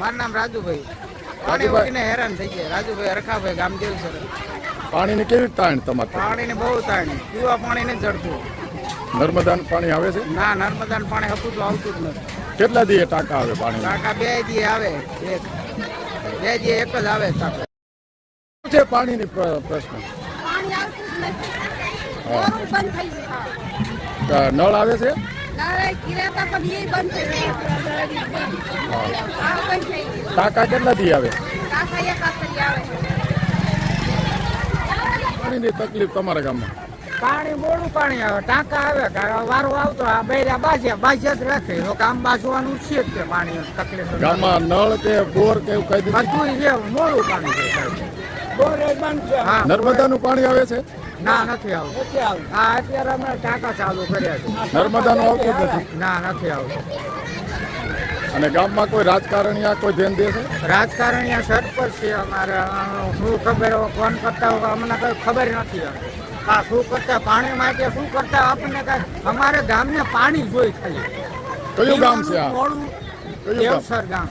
મારું નામ રાજુભાઈ. પાણી. હેરાન થઈ ગયા. રાજુભાઈ હરખાભાઈ ગામદેવ સર પાણીની કેવી તાણ તમારે પાણીને બહુ તાણ. પીવા પાણી નહીં ચડતું નર્મદાનું પાણી આવે છે? ના નર્મદાનું પાણી હપુતું આવતું જ નથી. કેટલા દીએ ટાંકા આવે પાણી ટાંકા બે દીએ આવે એક. બે દીએ એક જ આવે ટાંકા. શું છે પાણીની પ્રશ્ન? પાણી આવતું જ નથી. નળ આવે છે? ટાંકા કાકા આવે? પાણીની તકલીફ તમારા ગામમાં. પાણી મોડું પાણી આવે ટાંકા આવે વારો આવતો આ બેર્યા બાજ્યા બાજ્યા જ રાખે. તો કામ બાજવાનું છે જ તે પાણી તકલીફ. ગામમાં નળ કે બોર કે એવું કઈ દીધું? બધું છે મોડું પાણી છે હા. નર્મદાનું પાણી આવે છે? ના નથી આવતું. હા અત્યારે અમે ટાંકા ચાલુ કર્યા છે. નર્મદાનું આવતું નથી? ના નથી આવતું. અને ગામમાં કોઈ રાજકારણીયા કોઈ ધ્યાન દે છે? રાજકારણીય સરપંચ છે અમારે. શું ખબર ફોન કરતા હોય અમને કઈ ખબર નથી આ શું કરતા? પાણી માટે શું કરતા? આપણને કઈ અમારે ગામને પાણી જોઈ ખાલી. કયું ગામ છે આ? દેવસર ગામ.